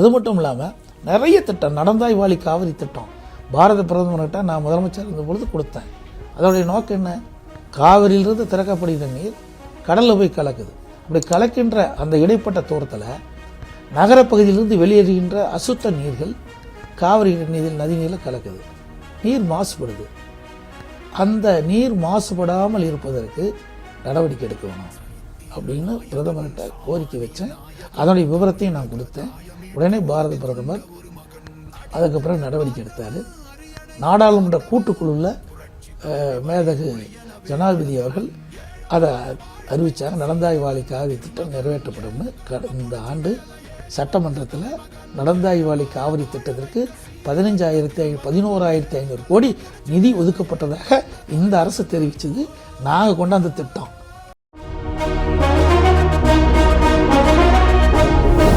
அது மட்டும் இல்லாமல் நிறைய திட்டம் நடந்தாய் வாழி காவிரி திட்டம். பாரத பிரதமர்கிட்ட நான் முதலமைச்சர் இருந்த பொழுது கொடுத்தேன். அதோடைய நோக்கம் என்ன? காவிரியிலிருந்து திறக்கப்படுகிற நீர் கடலில் போய் கலக்குது. அப்படி கலக்கின்ற அந்த இடைப்பட்ட தூரத்தில் நகரப்பகுதியிலிருந்து வெளியேறுகின்ற அசுத்த நீர்கள் காவிரி நீரில் நதி நீரில் கலக்குது. நீர் மாசுபடுது. அந்த நீர் மாசுபடாமல் இருப்பதற்கு நடவடிக்கை எடுக்க வேணும் அப்படின்னு பிரதமர்கிட்ட கோரிக்கை வச்சேன். அதனுடைய விவரத்தையும் நான் கொடுத்தேன். உடனே பாரத பிரதமர் அதுக்கப்புறம் நடவடிக்கை எடுத்தார். நாடாளுமன்ற கூட்டுக்குழுவில் மேதகு ஜனாதிபதி அவர்கள் அதை அறிவித்தாங்க நடந்தாய் திட்டம் நிறைவேற்றப்படும்னு கட- இந்த ஆண்டு சட்டமன்றத்தில் நடந்தாய்வாளி காவிரி திட்டத்திற்கு பதினஞ்சாயிரத்தி ஐ பதினோராயிரத்தி ஐநூறு கோடி நிதி ஒதுக்கப்பட்டதாக இந்த அரசு தெரிவித்தது நாங்கள் கொண்டாந்த திட்டம்.